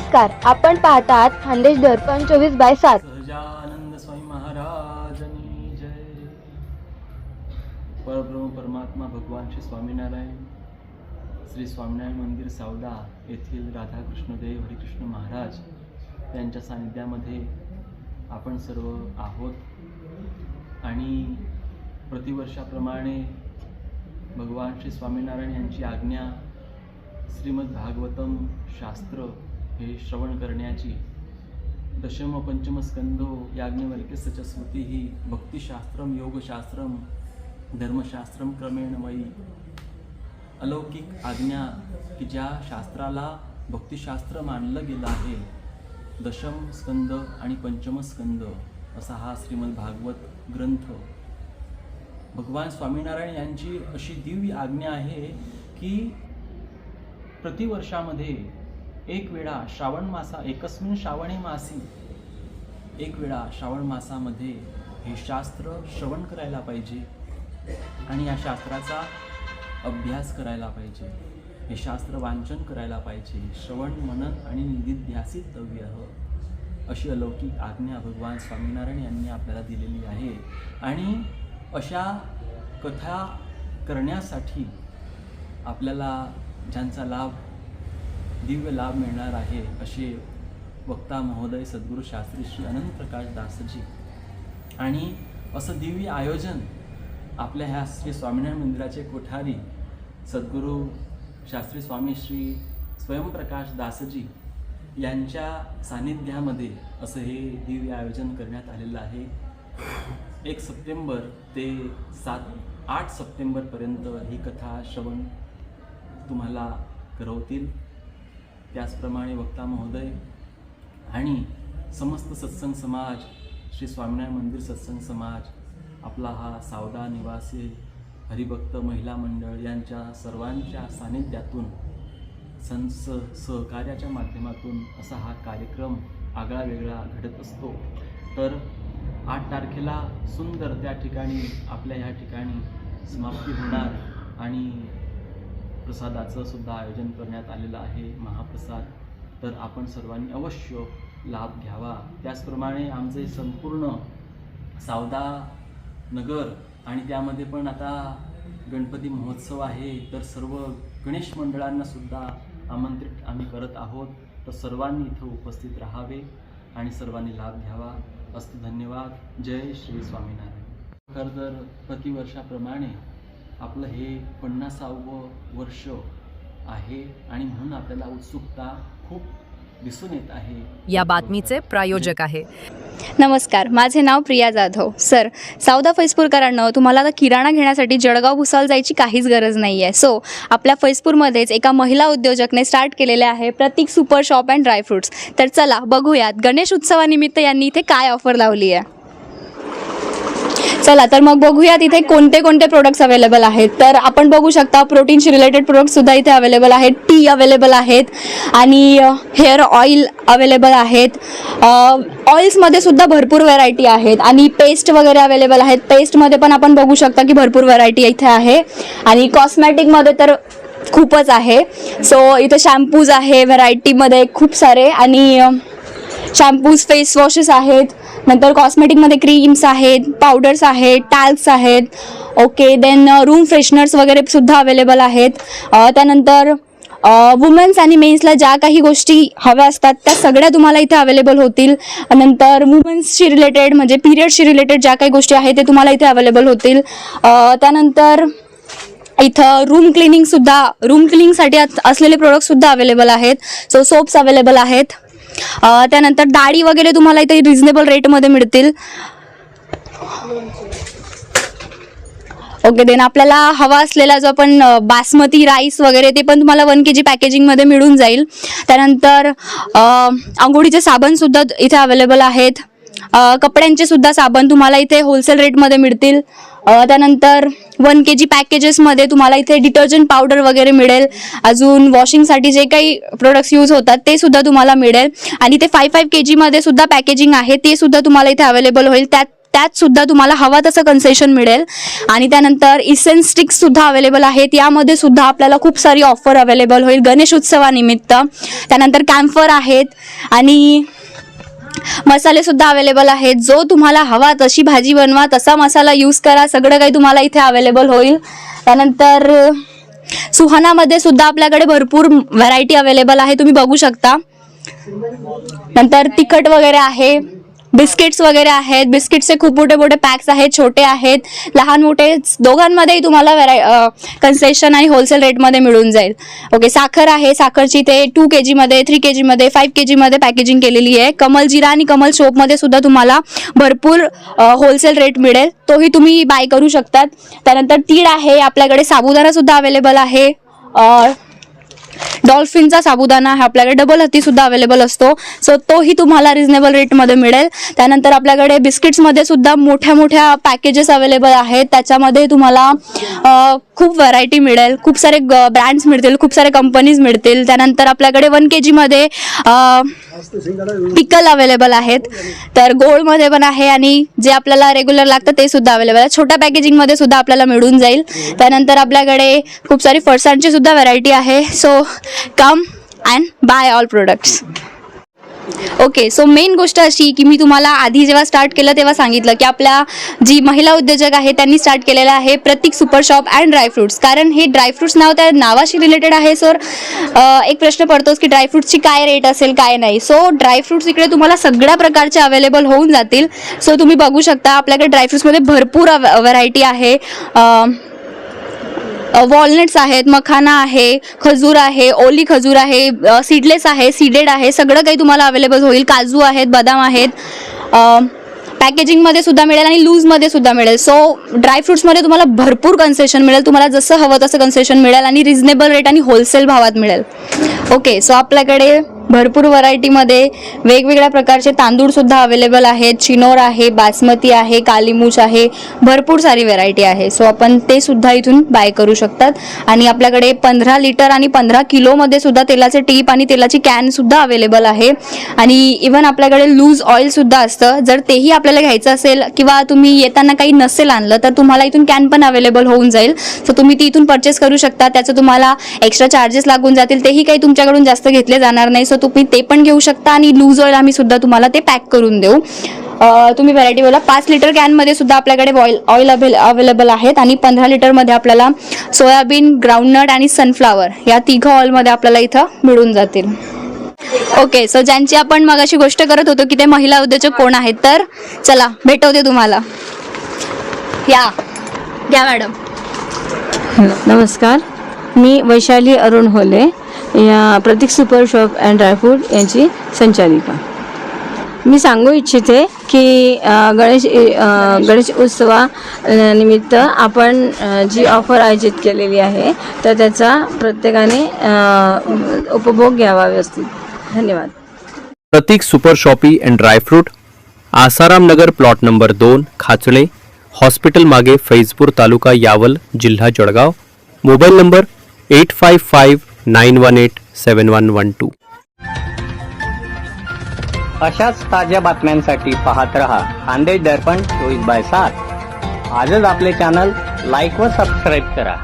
नमस्कार आपण पाहतात खानदेश दर्पण चोवीस बाय सात. सहजानंद स्वामी महाराजनी जय. परब्रह्म परमात्मा भगवान श्री स्वामीनारायण श्री स्वामीनारायण मंदिर सावदा येथील राधाकृष्णदेव हरिकृष्ण महाराज यांच्या सानिध्यामध्ये आपण सर्व आहोत. आणि प्रतिवर्षाप्रमाणे भगवान श्री स्वामीनारायण यांची आज्ञा श्रीमद भागवतम शास्त्र हे श्रवण करण्याची दशम पंचमस्कंदो याज्ञवल्क्यस्य स्मृती ही भक्तिशास्त्रम योगशास्त्रम धर्मशास्त्रम क्रमेण मयी. अलौकिक आज्ञा की ज्या शास्त्राला भक्तिशास्त्र मानलं गेलं आहे दशम स्कंद आणि पंचमस्कंद असा हा श्रीमद भागवत ग्रंथ. भगवान स्वामीनारायण यांची अशी दिव्य आज्ञा आहे की प्रतिवर्षामध्ये एक वेळा श्रावण मासा एकस्मिन श्रावणे मासी एक वेळा श्रावण मासामध्ये हे शास्त्र श्रवण करायला पाहिजे आणि या शास्त्राचा अभ्यास करायला पाहिजे. हे शास्त्र वाचन करायला पाहिजे. श्रवण मनन आणि निधिध्यासितव्य अशी अलौकिक आज्ञा भगवान स्वामीनारायण यांनी आपल्याला दिलेली आहे. आणि अशा कथा करण्यासाठी आपल्याला ज्यांचा लाभ दिव्य लाभ मिळणार आहे असे वक्ता महोदय सद्गुरू शास्त्री श्री अनंत प्रकाश दासजी. आणि असं दिव्य आयोजन आपल्या ह्या श्री स्वामीनारायण मंदिराचे कोठारी सद्गुरू शास्त्री स्वामी श्री स्वयंप्रकाश दासजी यांच्या सान्निध्यामध्ये असं हे दिव्य आयोजन करण्यात आलेलं आहे. एक सप्टेंबर ते सात आठ सप्टेंबरपर्यंत ही कथा श्रवण तुम्हाला करवतील. त्याचप्रमाणे वक्ता महोदय आणि समस्त सत्संग समाज श्री स्वामीनारायण मंदिर सत्संग समाज आपला हा सावदा निवासी हरिभक्त महिला मंडळ यांच्या सर्वांच्या सानिध्यातून संस सहकार्याच्या माध्यमातून असा हा कार्यक्रम आगळा वेगळा घडत असतो. तर आठ तारखेला सुंदर त्या ठिकाणी आपल्या ह्या ठिकाणी समाप्ती होणार आणि प्रसादाचं सुद्धा आयोजन करण्यात आलेलं आहे महाप्रसाद. तर आपण सर्वांनी अवश्य लाभ घ्यावा. त्याचप्रमाणे आमचे संपूर्ण सावदा नगर आणि त्यामध्ये पण आता गणपती महोत्सव आहे तर सर्व गणेश मंडळांना सुद्धा आमंत्रित आम्ही करत आहोत. तर सर्वांनी इथं उपस्थित राहावे आणि सर्वांनी लाभ घ्यावा. असतो धन्यवाद. जय श्री स्वामीनारायण. खरं तर प्रतिवर्षाप्रमाणे आपलं हे पन्नासावं वर्ष आहे आणि म्हणून आपल्याला उत्सुकता खूप दिसून येत आहे. या बातमीचे प्रायोजक आहे. नमस्कार माझे नाव प्रिया जाधव. सर सावदा फैजपूरकरांनो तुम्हाला आता किराणा घेण्यासाठी जळगाव भुसावळ जायची काहीच गरज नाही आहे सो आपल्या फैजपूरमध्येच एका महिला उद्योजकने स्टार्ट केलेले आहे Pratik super shop and dry fruits तर चला बघूयात गणेश उत्सवानिमित्त यांनी इथे काय ऑफर लावली आहे चला तर मग बघूयात इथे कोणते कोणते प्रोडक्ट्स अवेलेबल आहेत. तर आपण बघू शकता प्रोटीनशी रिलेटेड प्रोडक्टसुद्धा इथे अवेलेबल आहेत. टी अवेलेबल आहेत. आणि हेअर ऑइल अवेलेबल आहेत. ऑइल्समध्ये सुद्धा भरपूर व्हरायटी आहेत. आणि पेस्ट वगैरे अवेलेबल आहेत. पेस्टमध्ये पण आपण बघू शकता की भरपूर व्हरायटी इथे आहे. आणि कॉस्मॅटिकमध्ये तर खूपच आहे. सो इथे शॅम्पूज आहे व्हरायटीमध्ये खूप सारे. आणि शॅम्पूज फेस वॉशेस आहेत नंतर कॉस्मेटिकमध्ये क्रीम्स आहेत पावडर्स आहेत टॅल्क्स आहेत. ओके देन रूम फ्रेशनर्स वगैरे सुद्धा अवेलेबल आहेत. Uh, त्यानंतर uh, वुमन्स आणि मेन्सला ज्या काही गोष्टी हव्या असतात त्या सगळ्या तुम्हाला इथे अवेलेबल होतील. नंतर वुमन्सशी रिलेटेड म्हणजे पिरियडशी रिलेटेड ज्या काही गोष्टी आहेत ते तुम्हाला इथे अवेलेबल होतील. Uh, त्यानंतर इथं रूम क्लिनिंगसुद्धा रूम क्लिनिंगसाठी असलेले प्रोडक्टसुद्धा अवेलेबल आहेत. सो सोप्स अवेलेबल आहेत. त्यानंतर डाळी वगैरे तुम्हाला इथे रिझनेबल रेटमध्ये मिळतील. ओके देन आपल्याला हवा असलेला जो आपण बासमती राईस वगैरे ते पण तुम्हाला वन के जी पॅकेजिंगमध्ये मिळून जाईल. त्यानंतर आंघोळीचे साबणसुद्धा इथे अवेलेबल आहेत. कपड्यांचे सुद्धा साबण तुम्हाला इथे होलसेल रेटमध्ये मिळतील. त्यानंतर वन के जी पॅकेजेसमध्ये तुम्हाला इथे डिटर्जंट पावडर वगैरे मिळेल. अजून वॉशिंगसाठी जे काही प्रोडक्ट्स यूज होतात ते सुद्धा तुम्हाला मिळेल. आणि ते फाय फाईव्ह के जीमध्ये सुद्धा पॅकेजिंग आहे ते सुद्धा तुम्हाला इथे अवेलेबल होईल. त्यात त्यात सुद्धा तुम्हाला हवा तसं कन्सेशन मिळेल. आणि त्यानंतर इसेन्स स्टिक्स सुद्धा अवेलेबल आहेत. यामध्ये सुद्धा आपल्याला खूप सारी ऑफर अवेलेबल होईल गणेश उत्सवानिमित्त त्यानंतर कॅम्फर आहेत. आणि मसाले सुद्धा अवेलेबल आहेत. जो तुम्हाला हवा तशी भाजी बनवा तसा मसाला यूज करा. सगळं काही तुम्हाला इथे अवेलेबल होईल. त्यानंतर सुहानामध्ये सुद्धा आपल्याकडे भरपूर व्हरायटी अवेलेबल आहे. तुम्ही बघू शकता. नंतर तिखट वगैरे आहे. बिस्किट्स वगैरे आहेत. बिस्किट्सचे खूप मोठे मोठे पॅक्स आहेत छोटे आहेत. लहान मोठे दोघांमध्येही तुम्हाला व्हराय कन्सेशन आणि होलसेल रेटमध्ये मिळून जाईल. ओके साखर आहे. साखरची ते टू के जीमध्ये थ्री के जीमध्ये फाईव्ह के जीमध्ये पॅकेजिंग केलेली आहे. कमल जिरा आणि कमल शोपमध्ये सुद्धा तुम्हाला भरपूर होलसेल रेट मिळेल. तोही तुम्ही बाय करू शकतात. त्यानंतर तीळ आहे. आपल्याकडे साबुदाणा सुद्धा अवेलेबल आहे. डॉल्फिनचा साबुदाणा हा आपल्याकडे डबल हत्ती सुद्धा अवेलेबल असतो. सो तोही तुम्हाला रिझनेबल रेटमध्ये मिळेल. त्यानंतर आपल्याकडे बिस्किट्समध्ये सुद्धा मोठ्या मोठ्या पॅकेजेस अवेलेबल आहेत. त्याच्यामध्ये तुम्हाला खूप व्हरायटी मिळेल. खूप सारे ब्रँड्स मिळतील. खूप सारे कंपनीज मिळतील. त्यानंतर आपल्याकडे वन के जीमध्ये पिकल अवेलेबल आहेत. तर गोल्डमध्ये पण आहे आणि जे आपल्याला रेग्युलर लागतं ते सुद्धा अवेलेबल आहे. छोट्या पॅकेजिंगमध्ये सुद्धा आपल्याला मिळून जाईल. त्यानंतर आपल्याकडे खूप सारी फरसाणची सुद्धा व्हरायटी आहे. So come and buy all products okay so main गोष्ट अशी की मी तुम्हाला आधी जेव्हा स्टार्ट केलं तेव्हा सांगितलं की आपल्या जी महिला उद्योजक आहे त्यांनी स्टार्ट केलेलं आहे Pratik super shop and dry fruits कारण हे ड्रायफ्रुट्स नाव त्या नावाशी रिलेटेड आहे सर एक प्रश्न पडतोच की ड्रायफ्रुट्सची काय रेट असेल काय नाही. सो ड्रायफ्रुट्स इकडे तुम्हाला सगळ्या प्रकारचे अवेलेबल होऊन जातील. सो तुम्ही बघू शकता आपल्याकडे ड्रायफ्रुट्समध्ये भरपूर व्हरायटी आहे. वॉलनट्स आहेत मखाना आहे खजूर आहे ओली खजूर आहे सीडलेस आहे सीडेड आहे सगळं काही तुम्हाला अवेलेबल होईल. काजू आहेत बदाम आहेत. पॅकेजिंगमध्ये सुद्धा मिळेल आणि लूजमध्ये सुद्धा मिळेल. सो ड्रायफ्रुट्समध्ये तुम्हाला भरपूर कन्सेशन मिळेल. तुम्हाला जसं हवं तसं कन्सेशन मिळेल आणि रिझनेबल रेट आणि होलसेल भावात मिळेल. ओके सो आपल्याकडे भरपूर व्हरायटीमध्ये वेगवेगळ्या प्रकारचे तांदूळसुद्धा अवेलेबल आहेत. चिनोर आहे बासमती आहे कालीमूच आहे. भरपूर सारी व्हरायटी आहे. सो आपण ते सुद्धा इथून बाय करू शकतात. आणि आपल्याकडे पंधरा लिटर आणि पंधरा किलोमध्ये सुद्धा तेलाचे टीप आणि तेलाची कॅनसुद्धा अवेलेबल आहे. आणि इवन आपल्याकडे लूज ऑइलसुद्धा असतं. जर तेही आपल्याला घ्यायचं असेल किंवा तुम्ही येताना काही नसेल आणलं तर तुम्हाला इथून कॅन पण अवेलेबल होऊन जाईल. सो तुम्ही ती इथून परचेस करू शकता. त्याचं तुम्हाला एक्स्ट्रा चार्जेस लागून जातील. तेही काही तुमच्याकडून जास्त घेतले जाणार नाही. सो तुम्ही ते पण घेऊ शकता आणि लूज ऑइल आम्ही सुद्धा तुम्हाला ते पॅक करून देऊ. तुम्ही व्हरायटी बोला पाच लिटर कॅनमध्ये सुद्धा आपल्याकडे ऑइल ऑइल अवेल अवेलेबल आहेत आणि पंधरा लिटरमध्ये आपल्याला सोयाबीन ग्राउंडनट आणि सनफ्लावर या तिघं ऑइलमध्ये आपल्याला इथं मिळून जातील. ओके सो ज्यांची आपण मगाशी गोष्ट करत होतो की ते महिला उद्योजक कोण आहेत तर चला भेटवते तुम्हाला. या. घ्या मॅडम नमस्कार. मी वैशाली अरुण होले. या Pratik super shop and dry fruit यांची संचालिका. मी सांगू इच्छिते की गणेश गणेश उत्सवा निमित्त आपण जी ऑफर आयोजित केलेली आहे तर त्याचा प्रत्येकाने उपभोग घ्यावा व्यवस्थित. धन्यवाद. Pratik super shoppe and dry fruit Asaram Nagar plot number दोन खाचळे हॉस्पिटल मागे फैजपूर तालुका यावल जिल्हा Jalgaon. Mobile number eight five five nine one eight seven one one two. अशाच ताज्या बातम्यांसाठी पाहत रहा खानदेश दर्पण चोवीस बाय सात. आजच आपले चॅनल लाईक व सबस्क्राईब करा.